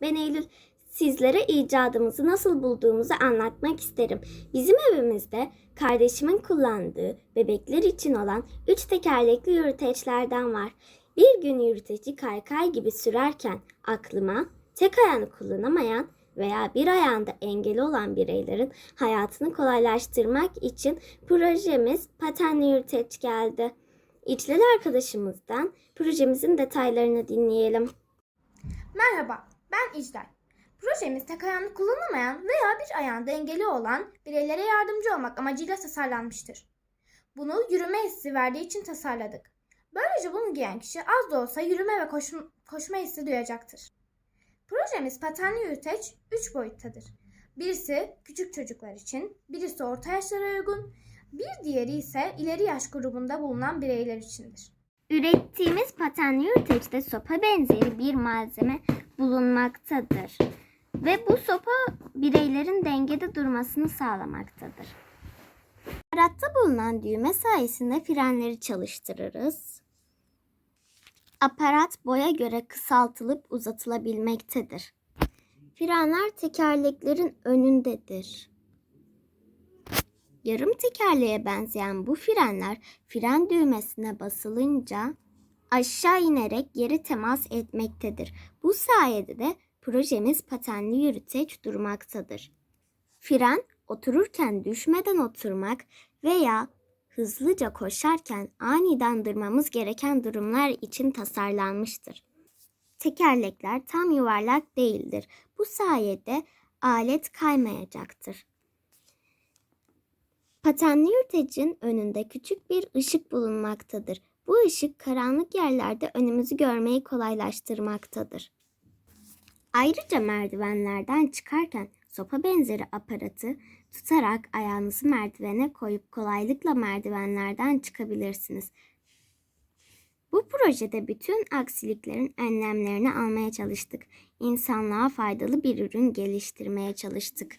Ben Eylül. Sizlere icadımızı nasıl bulduğumuzu anlatmak isterim. Bizim evimizde kardeşimin kullandığı bebekler için olan üç tekerlekli yürüteçlerden var. Bir gün yürüteci kaykay gibi sürerken aklıma tek ayağını kullanamayan veya bir ayağında engeli olan bireylerin hayatını kolaylaştırmak için projemiz patenli yürüteç geldi. İçlil arkadaşımızdan projemizin detaylarını dinleyelim. Merhaba, ben İcdal. Projemiz tek ayağını kullanamayan veya bir ayağında engeli olan bireylere yardımcı olmak amacıyla tasarlanmıştır. Bunu yürüme hissi verdiği için tasarladık. Böylece bunu giyen kişi az da olsa yürüme ve koşma, koşma hissi duyacaktır. Projemiz patenli yürüteç 3 boyuttadır. Birisi küçük çocuklar için, birisi orta yaşlara uygun, bir diğeri ise ileri yaş grubunda bulunan bireyler içindir. Ürettiğimiz patenli yürüteçte sopa benzeri bir malzeme bulunmaktadır. Ve bu sopa bireylerin dengede durmasını sağlamaktadır. Aparatta bulunan düğme sayesinde frenleri çalıştırırız. Aparat boya göre kısaltılıp uzatılabilmektedir. Frenler tekerleklerin önündedir. Yarım tekerleğe benzeyen bu frenler fren düğmesine basılınca aşağı inerek geri temas etmektedir. Bu sayede de projemiz patenli yürüteç durmaktadır. Fren otururken düşmeden oturmak veya hızlıca koşarken aniden durmamız gereken durumlar için tasarlanmıştır. Tekerlekler tam yuvarlak değildir. Bu sayede alet kaymayacaktır. Patenli yürütecin önünde küçük bir ışık bulunmaktadır. Bu ışık karanlık yerlerde önümüzü görmeyi kolaylaştırmaktadır. Ayrıca merdivenlerden çıkarken sopa benzeri aparatı tutarak ayağınızı merdivene koyup kolaylıkla merdivenlerden çıkabilirsiniz. Bu projede bütün aksiliklerin önlemlerini almaya çalıştık. İnsanlığa faydalı bir ürün geliştirmeye çalıştık.